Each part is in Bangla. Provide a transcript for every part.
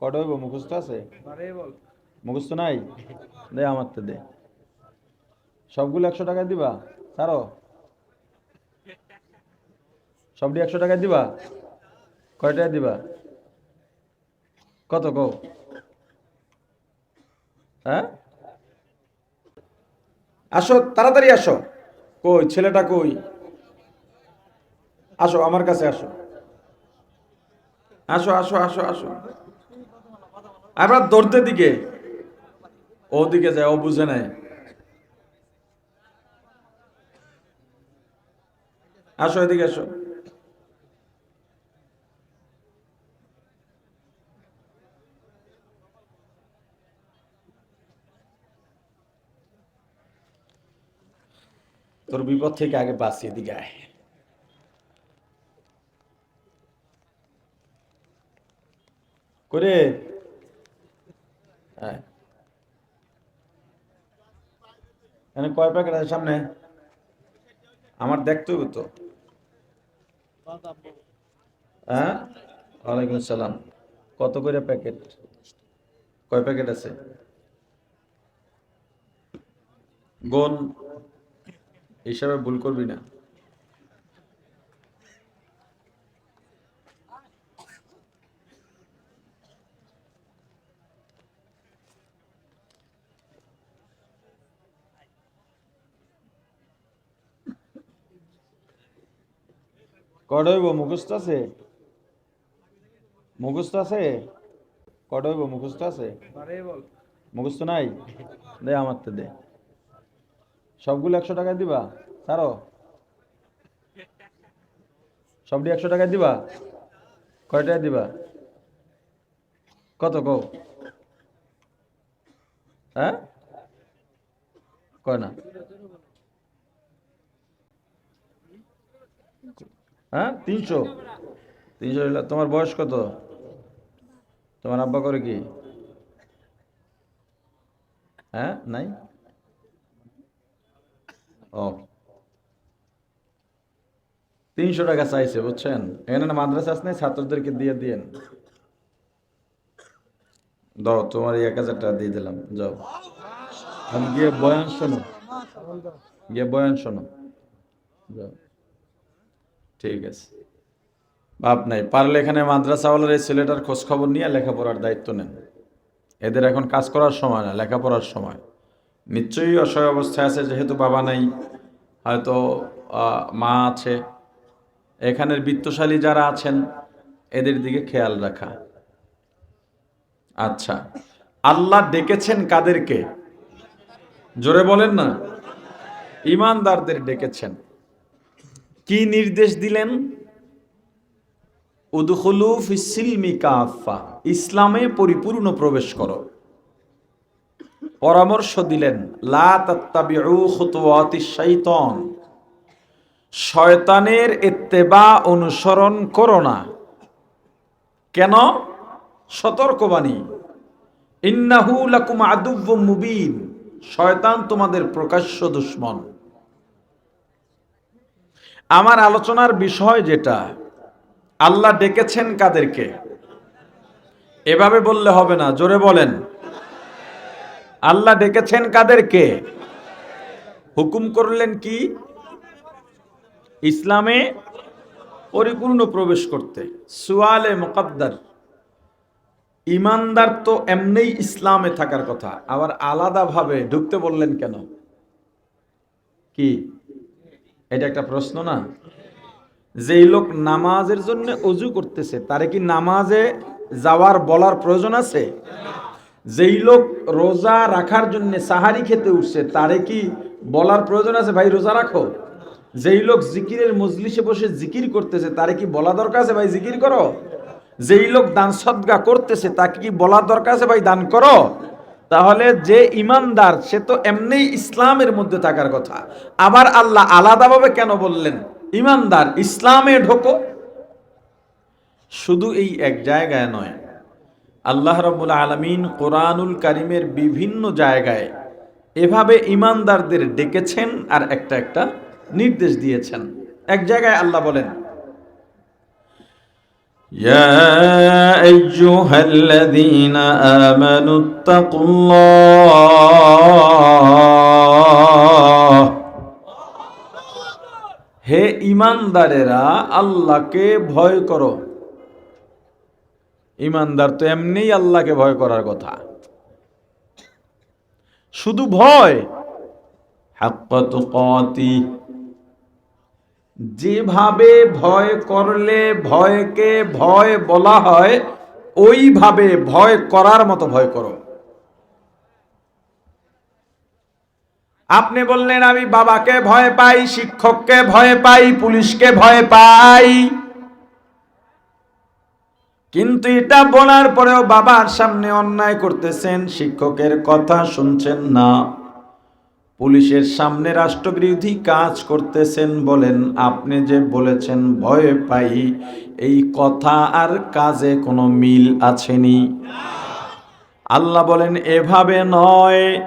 কটা হইব? মুখস্থ আছে? মুখস্থ নাই? দে আমার তো দে। সবগুলো একশো টাকায় দিবা? ছাড়ো। সবটি একশো টাকায় দিবা? কয় টাকা দিবা? কত কও? হ্যাঁ? আসো, তাড়াতাড়ি আসো। কই, ছেলেটা কই? আসো, আমার কাছে আসো। আসো আসো আসো আসো। আমরা দৌড়তে দিকে। ওদিকে যায়, ও বুঝে নাই। আসো এদিকে, আসো। তোর বিপদ থেকে আগে বাঁচিয়ে দিকে আয়। করে আয়। এখানে কয় প্যাকেট আছে সামনে? আমার দেখতে হবে তো। হ্যাঁ? ওয়ালাইকুম আসসালাম। কত করে প্যাকেট? কয় প্যাকেট আছে? গোন হিসাবে ভুল করবি না। কটা হইব? মুখস্থ আছে? মুখস্থ আছে? কটা হইব? মুখস্থ আছে? মুখস্থ নাই? দে আমার তো দে। সবগুলো একশো টাকায় দিবা? ছাড়ো। সবটি একশো টাকায় দিবা? কয় টাকা দিবা? কত কও? হ্যাঁ? কয় না? হ্যাঁ? তিনশো। তিনশো তোমার বয়স কত? তোমার আব্বা করে কি? হ্যাঁ? নাই? ও। তিনশো টাকা চাইছে, বুঝছেন? এখানে মাদ্রাসা আছে নাই ছাত্রদেরকে দিয়ে দিয়েন। দাও, তোমার এক হাজার টাকা দিয়ে দিলাম, যাও। আমি গিয়ে বয়ান শোনো। গিয়ে বয়ান শোনো। যাও। ঠিক আছে। ভাব নাই, পারলে এখানে মাদ্রাসাওয়ালার এই ছেলেটার খোঁজ খবর নিয়ে লেখাপড়ার দায়িত্ব নেন। এদের এখন কাজ করার সময় না, লেখাপড়ার সময়। নিশ্চয়ই অসহায় অবস্থায় আছে, যেহেতু বাবা নাই, হয়তো মা আছে। এখানের বিত্তশালী যারা আছেন, এদের দিকে খেয়াল রাখা। আচ্ছা আল্লাহ ডেকেছেন কাদেরকে? জোরে বলেন না। ইমানদারদের ডেকেছেন। কি নির্দেশ দিলেন? কাফা ইসলামে পরিপূর্ণ প্রবেশ করো। পরামর্শ দিলেন শয়তানের এত্তেবা অনুসরণ করো না। কেন? সতর্কবাণী, ইন্নাহু লাকুম আদুব্বুম মুবিন, শয়তান তোমাদের প্রকাশ্য দুশ্মন। আমার আলোচনার বিষয় যেটা, আল্লাহ ডেকেছেন কাদেরকে? এভাবে বললে হবে না, জোরে বলেন। আল্লাহ ডেকেছেন কাদেরকে? হুকুম করলেন কি? ইসলামে পরিপূর্ণ প্রবেশ করতে। সুয়ালে মুকদ্দার। ইমানদার তো এমনিই ইসলামে থাকার কথা, আবার আলাদাভাবে ঢুকতে বললেন কেন? কি? এটা একটা প্রশ্ন না? যেই লোক নামাজের জন্য অজু করতেছে, তারে কি নামাজে যাওয়ার বলার প্রয়োজন আছে? যেই লোক রোজা রাখার জন্য সাহারি খেতে উঠছে, তারে কি বলার প্রয়োজন আছে? ভাই, রোজা রাখো। যেই লোক জিকিরের মজলিসে বসে জিকির করতেছে, তারে কি বলা দরকার আছে? ভাই, জিকির করো। যেই লোক দান সদ্গা করতেছে, তাকে কি বলার দরকার আছে? ভাই, দান করো। তাহলে যে ইমানদার, সে তো এমনি ইসলামের মধ্যে থাকার কথা। আবার আল্লাহ আলাদাভাবে কেন বললেন? ইমানদার, ইসলামে ঢোকো। শুধু এই এক জায়গায় নয়, আল্লাহ রবুল আলমিন কোরআনুল কারিমের বিভিন্ন জায়গায় এভাবে ইমানদারদের ডেকেছেন আর একটা একটা নির্দেশ দিয়েছেন। এক জায়গায় আল্লাহ বলেন يا أيها الذين آمنوا اتقوا الله হে ইমানদারেরা আল্লাহকে ভয় করো ইমানদার তো এমনিই আল্লাহকে ভয় করার কথা শুধু ভয় হাক্কাত কাতি যেভাবে ভয় করলে ভয়কে ভয় বলা হয়, ওইভাবে ভয় করার মতো ভয় করো। আপনি বললেন, আমি বাবাকে ভয় পাই, শিক্ষককে ভয় পাই, পুলিশকে ভয় পাই। কিন্তু এটা বলার পরেও বাবার সামনে অন্যায় করতেছেন, শিক্ষকের কথা শুনছেন না। পুলিশের সামনে রাষ্ট্রবিরোধী কাজ করতেছেন বলেন, আপনি যে বলেছেন, ভয় পাই। এই কথা আর কাজে কোনো মিল আছেনি। আল্লাহ বলেন, এভাবে নয়।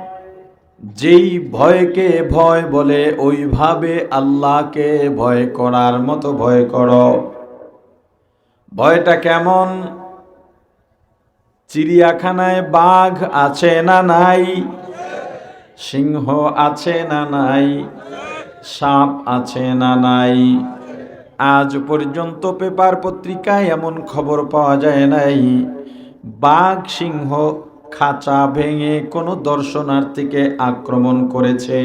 যেই ভয়কে ভয় বলে, ওইভাবে আল্লাহকে ভয় করার মতো ভয় কর। ভয়টা কেমন? চিড়িয়াখানায় বাঘ আছে না নাই? সিংহ আছে না নাই? সাপ আছে না নাই? আজ পর্যন্ত পেপার পত্রিকায় এমন খবর পাওয়া যায় নাই। বাঘ সিংহ খাঁচা ভেঙে কোনো দর্শনার্থীকে আক্রমণ করেছে।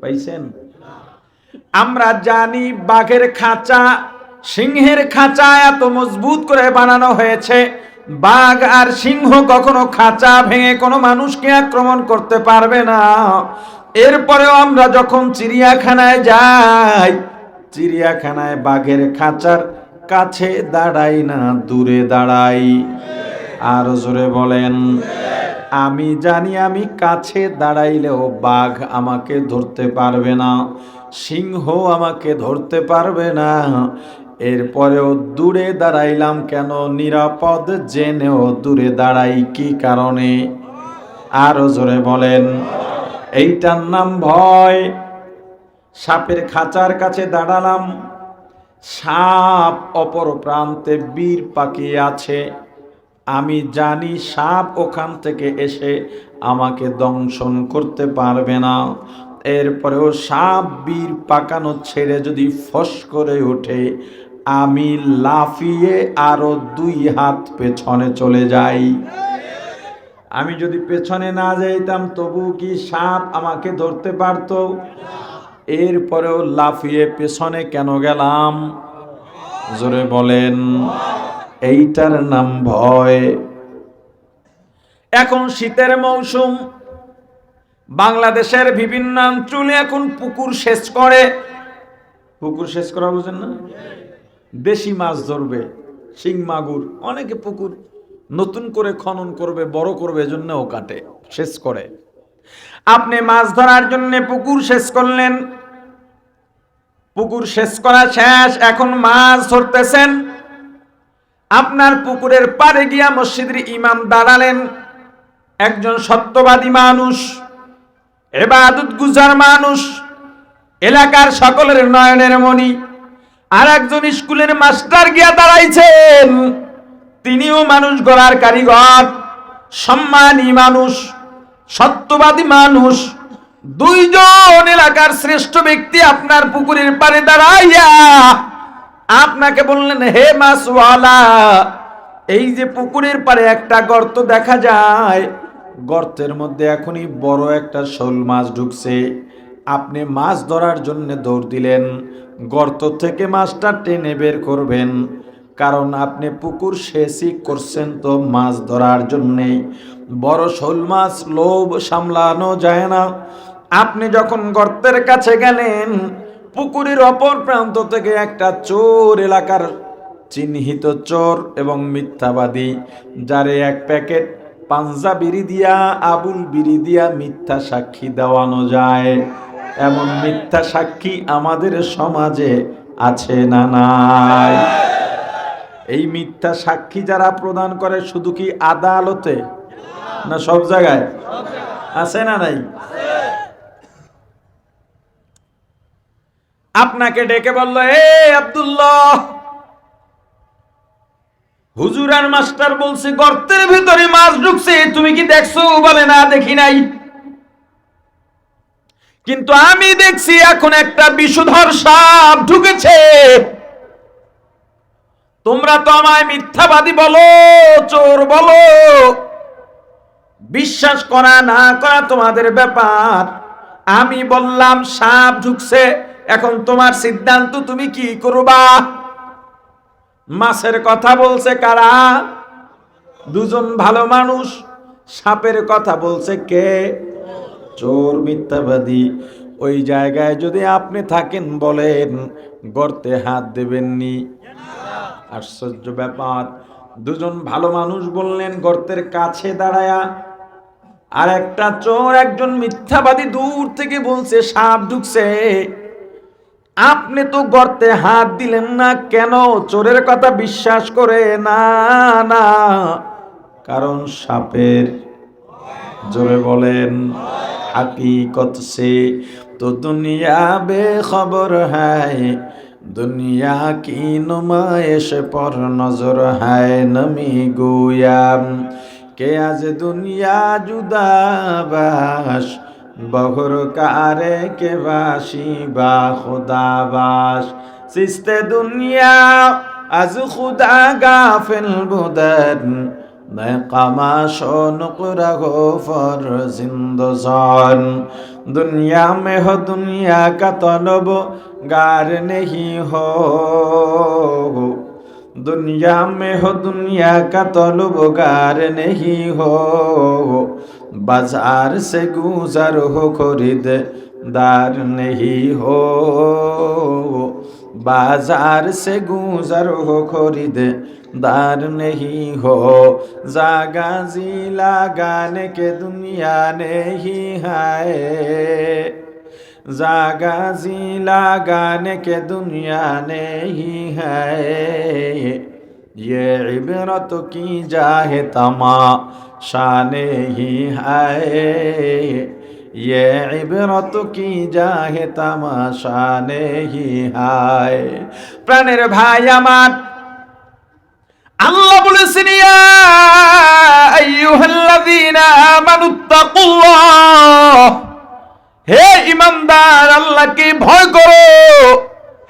পাইছেন? আমরা জানি বাঘের খাঁচা সিংহের খাঁচা এত মজবুত করে বানানো হয়েছে। বাঘ আর সিংহ কখনো খাঁচা ভেঙে কোনো মানুষকে আক্রমণ করতে পারবে না। এরপরেও আমরা যখন চিড়িয়াখানায় যাই, চিড়িয়াখানায় বাঘের খাঁচার কাছে দাঁড়াই না, দূরে দাঁড়াই। আর জোরে বলেন, আমি জানি আমি কাছে দাঁড়াইলেও বাঘ আমাকে ধরতে পারবে না, সিংহ আমাকে ধরতে পারবে না। এরপরেও দূরে দাঁড়াইলাম কেন? নিরাপদ জেনেও দূরে দাঁড়াই কি কারণে? আরও জোরে বলেন, এইটার নাম ভয়। সাপের খাঁচার কাছে দাঁড়ালাম। সাপ অপর প্রান্তে বীর পাখি আছে। আমি জানি সাপ ওখান থেকে এসে আমাকে দংশন করতে পারবে না। এরপরেও সাপ বীর পাকানো ছেড়ে যদি ফস করে ওঠে আমি লাফিয়ে আরও দুই হাত পেছনে চলে যাই। আমি যদি পেছনে না যাইতাম, তবু কি সাপ আমাকে ধরতে পারত? এরপরেও লাফিয়ে পেছনে কেন গেলাম? জোরে বলেন, এইটার নাম ভয়। এখন শীতের মৌসুম। বাংলাদেশের বিভিন্ন অঞ্চলে এখন পুকুর শেষ করে। পুকুর শেষ করা বুঝেন না? দেশি মাছ ধরবে, শিং মাগুর, অনেকে পুকুর নতুন করে খনন করবে, বড় করবে, এজন্যও কাটে শেষ করে। আপনি মাছ ধরার জন্য পুকুর শেষ করলেন, পুকুর শেষ করা শেষ, এখন মাছ ধরতেছেন। আপনার পুকুরের পাড়ে গিয়া মসজিদের ইমাম দাঁড়ালেন, একজন সত্যবাদী মানুষ, এবাদত গুজার মানুষ, এলাকার সকলের নয়নের মণি। আর একজন স্কুলের মাস্টার গিয়া দাঁড়াইছেন। তিনিও মানুষ গড়ার কারিগর, সম্মানী মানুষ, সত্যবাদী মানুষ। দুইজন এলাকার শ্রেষ্ঠ ব্যক্তি আপনার পুকুরের পারে দাঁড়াইয়া আপনাকে বললেন, হে মাসওয়ালা এই যে পুকুরের পারে একটা গর্ত দেখা যায়, গর্তের মধ্যে এখনই বড় একটা শোল মাছ ঢুকছে। আপনি মাছ ধরার জন্য দৌড় দিলেন। গর্ত থেকে মাছটা টেনে বের করবেন। কারণ আপনি পুকুর শেষই করছেন তো মাছ ধরার জন্যেই বড় শোল মাছ লোভ সামলানো যায় না। আপনি যখন গর্তের কাছে গেলেন, পুকুরের অপর প্রান্ত থেকে একটা চোর এলাকার চিহ্নিত চোর এবং মিথ্যাবাদী, যারে এক প্যাকেট পাঞ্জা বিড়ি দিয়া, আবুল বিড়ি দিয়া মিথ্যা সাক্ষী দেওয়ানো যায়। এমন মিথ্যা সাক্ষী আমাদের সমাজে আছে না নাই? এই মিথ্যা সাক্ষী যারা প্রদান করে শুধু কি আদালতে না সব জায়গায়? আছে না নাই? আপনাকে ডেকে বলল, এ আব্দুল্লাহ, হুজুর আর মাস্টার বলছে, গর্তের ভিতরে মাছ ঢুকছে, তুমি কি দেখছ? বলে, না, দেখি নাই। কিন্তু আমি দেখছি এখন একটা বিষধর সাপ ঢুকেছে। তোমরা তো আমায় মিথ্যাবাদী বলো, চোর বলো। বিশ্বাস করা, না করা তোমাদের ব্যাপার। আমি বললাম, সাপ ঢুকছে, এখন তোমার সিদ্ধান্ত তুমি কি করবা? মাছের কথা বলছে কারা? দুজন ভালো মানুষ, সাপের কথা বলছে কে? চোর, মিথ্যাবাদী। ওই জায়গায় যদি আপনি থাকেন বলেন, গর্তে হাত দেবেননি। আশ্চর্য ব্যাপার। দুজন ভালো মানুষ বললেন, গর্তের কাছে দাঁড়ায়া। আর একটা চোর, একজন মিথ্যাবাদী দূর থেকে বলছে, সাপ ঢুকছে। আপনি তো গর্তে হাত দিলেন না কেন? চোরের কথা বিশ্বাস করে না না। কারণ সাপের। জোরে বলেন। हकीकत से तो दुनिया बेखबर है दुनिया की नुमाइश पर नजर है नमी गोयाम के आज दुनिया जुदा बाश बहुर कारे के बाशी बा खुदा बाश सिस्ते दुनिया आज खुदा गाफिल बुदन नकामाश नुकरा हो फर जिंदजान दुनिया में हो दुनिया का तलब गार नहीं हो दुनिया में हो दुनिया का तलब गार नहीं हो बाजार से गुजर हो खरीद दार नहीं हो बाजार से गुजर हो खरीद दार नहीं हो जागा जी लगाने के दुनिया नहीं है जागा जी लगाने के दुनिया नहीं है ये इबरत की जाहे तमाशा नहीं है ইয়ে ये ইবরত কি যাহে তামাশা নেহি হায়। প্রাণের ভাই আমার, আল্লাহ বলেছেন, ইয়া আইয়ুহাল্লাযীনা আমানুত্তাকুল্লাহ হে ইমানদার, আল্লাহকে ভয় করো।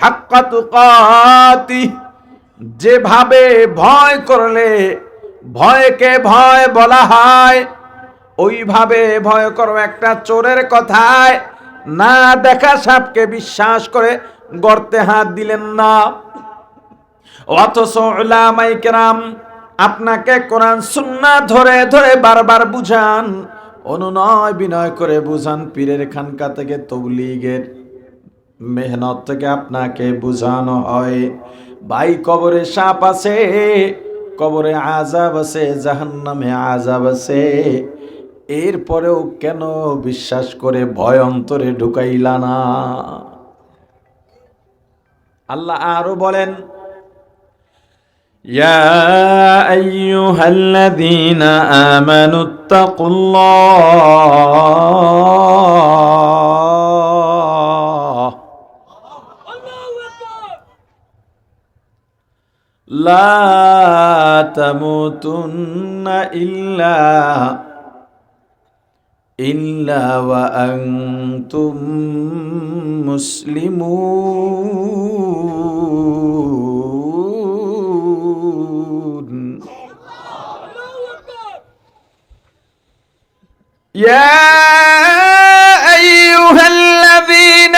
হাক্কা তুকাতি, যেভাবে ভয় করলে ভয়কে ভয় বলা হয় ওইভাবে ভয় করো একটা চোরের কথায়। না দেখা সাপকে বিশ্বাস করে গর্তে হাত দিলেন না। অথচ ওলামাই কেরাম আপনাকে কোরআন, সুন্না ধরে ধরে বারবার বুঝান। অনুনয় বিনয় করে বুঝান পীরের খানকা থেকে তবলিগের মেহনত থেকে আপনাকে বুঝানো হয়। ভাই, কবরে সাপ আছে, কবরে আজাব আছে, জাহান্নামে আজাব আছে। এরপরেও কেন বিশ্বাস করে ভয় অন্তরে ঢুকাইলা না আল্লাহ আরো বলেন يا أيها الذين آمنوا اتقوا الله لا تموتن إلا إلا وأنتم مسلمون يا أيها الذين